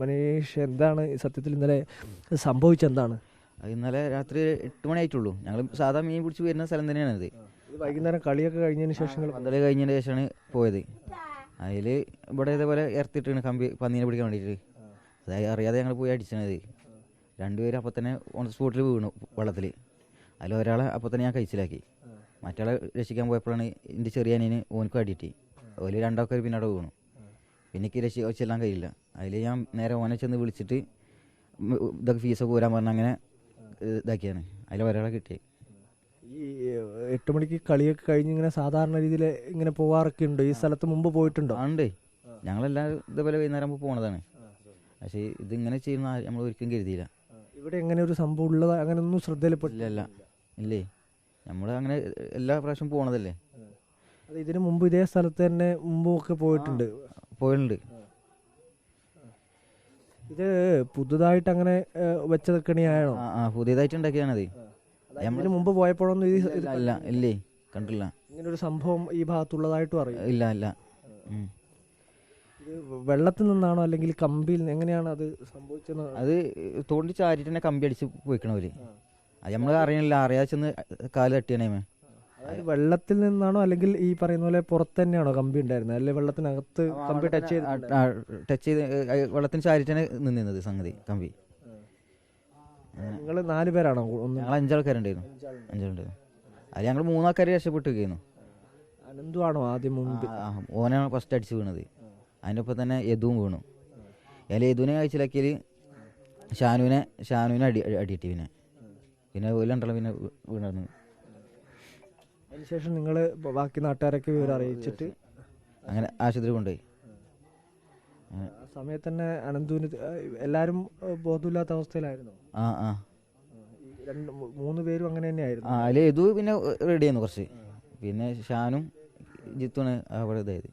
മനീഷ് എന്താണ് സത്യത്തിൽ ഇന്നലെ സംഭവിച്ചെന്താണ് അത് ഇന്നലെ രാത്രി എട്ട് മണിയായിട്ടുള്ളൂ. ഞങ്ങൾ സാധാ മീൻ പിടിച്ച് വരുന്ന സ്ഥലം തന്നെയാണ് ഇത്. വൈകുന്നേരം കളിയൊക്കെ കഴിഞ്ഞതിന് ശേഷം പന്തളി കഴിഞ്ഞതിന് ശേഷമാണ് പോയത്. അതിൽ ഇവിടെ ഇതേപോലെ ഇറത്തിട്ടാണ് കമ്പി പന്നീനെ പിടിക്കാൻ വേണ്ടിയിട്ട്. അതായത് അറിയാതെ ഞങ്ങൾ പോയി അടിച്ചത് രണ്ടുപേരും അപ്പം തന്നെ ഓൺ സ്പോട്ടിൽ വീണു വെള്ളത്തിൽ അതിൽ ഒരാളെ അപ്പം തന്നെ ഞാൻ കഴിച്ചിലാക്കി മറ്റാളെ രക്ഷിക്കാൻ പോയപ്പോഴാണ് എന്റെ ചെറിയ അനിയന് ഓനക്കും അടിയിട്ട് ഓൽ രണ്ടാൾക്കാർ പിന്നെ അവിടെ വീണു. എനിക്ക് രക്ഷ ചെല്ലാൻ കഴിയില്ല. അതിൽ ഞാൻ നേരെ ഓനെ ചെന്ന് വിളിച്ചിട്ട് ഇതൊക്കെ ഫീസൊക്കെ ഊരാൻ പറഞ്ഞ അങ്ങനെ ഇതാക്കിയാണ് അതിൽ ഒരാളെ കിട്ടി. ഈ എട്ട് മണിക്ക് കളിയൊക്കെ കഴിഞ്ഞ് ഇങ്ങനെ സാധാരണ രീതിയിൽ ഇങ്ങനെ പോവാറൊക്കെ ഉണ്ടോ? ഈ സ്ഥലത്ത് മുമ്പ് പോയിട്ടുണ്ടോ? ആണ്ടേ ഞങ്ങളെല്ലാവരും ഇതേപോലെ വൈകുന്നേരം ആകുമ്പോൾ പോണതാണ്. പക്ഷേ ഇതിങ്ങനെ ചെയ്യുന്ന നമ്മൾ ഒരിക്കലും കരുതിയില്ല. ഇവിടെ എങ്ങനെ ഒരു സംഭവം ഉള്ളത്? അങ്ങനെ ഒന്നും ശ്രദ്ധയിൽപ്പെട്ടില്ല ഇല്ല നമ്മൾ അങ്ങനെ എല്ലാ പ്രാവശ്യം പോണതല്ലേ? ഇതിനു മുമ്പ് ഇതേ സ്ഥലത്ത് തന്നെ മുമ്പും ഒക്കെ പോയിട്ടുണ്ട് പോയിട്ടുണ്ട്. ഇത് പുതുതായിട്ട് അങ്ങനെ വെച്ച കെണിയാണോ ആ പുതിയതായിട്ട് ഉണ്ടാക്കിയാണത് ഇതിന് മുമ്പ് പോയപ്പോഴൊന്നും ഇത് ഇല്ല ഇല്ല കണ്ടില്ല ഇങ്ങനെ ഒരു സംഭവം ഈ ഭാഗത്തുള്ളതായിട്ടും അറിയാം ഇല്ല ഇല്ല. വെള്ളത്തിൽ നിന്നാണോ അല്ലെങ്കിൽ കമ്പിയിൽ നിന്ന് എങ്ങനെയാണ് അത് സംഭവിച്ചത് അത് തോണ്ടി ചാരിട്ട് തന്നെ കമ്പി അടിച്ച് പോയിക്കണവര്. അത് നമ്മൾ അറിയണില്ല. അറിയാതെ ചെന്ന് കാൽ തട്ടിയാണേ വെള്ളത്തിൽ നിന്നാണോ അല്ലെങ്കിൽ ഈ പറയുന്ന പോലെ പുറത്ത് തന്നെയാണോ കമ്പി ഉണ്ടായിരുന്നത്? അല്ലെങ്കിൽ വെള്ളത്തിനകത്ത് കമ്പി ടച്ച് ചെയ്ത് ടച്ച് ചെയ്ത് വെള്ളത്തിന് ചാരിട്ടാണ് നിന്നിരുന്നത് സംഗതി കമ്പി. നിങ്ങൾ നാല് പേരാണോ ഞങ്ങൾ അഞ്ചാൾക്കാരുണ്ടായിരുന്നു. അഞ്ചാളുണ്ടായിരുന്നു. അത് ഞങ്ങൾ മൂന്നാൾക്കാർ രക്ഷപ്പെട്ടു അനന്തുവാണോ അനന്തു ആദ്യം മുൻപ് ആ, ഓനാണ് ഫസ്റ്റ് അടിച്ച് വീണത്. അതിന്റെ ഒപ്പം തന്നെ യദുവും വീണു. അതിൽ യദുവിനെ കഴിച്ചിലാക്കിയാൽ ഷാനുവിനെ ഷാനുവിനെ അടി അടി- അടിയിട്ട് പിന്നെ. പിന്നെ വീലുണ്ടല്ലോ പിന്നെ വീണു അതിനുശേഷം നിങ്ങൾ ബാക്കി നാട്ടുകാരൊക്കെ വിവരം അറിയിച്ചിട്ട് അങ്ങനെ ആശുപത്രി കൊണ്ടുപോയി. ആ സമയത്ത് തന്നെ അനന്തുവിന് എല്ലാവരും ബോധമില്ലാത്ത അവസ്ഥയിലായിരുന്നു. ആ ആ. രണ്ട് മൂന്ന് പേരും അങ്ങനെ തന്നെയായിരുന്നു. ആ അതിൽ ഇതു പിന്നെ റെഡി ആയിരുന്നു കുറച്ച്. പിന്നെ ഷാനും ജിത്തുമാണ് അവിടെ ഇതായത്.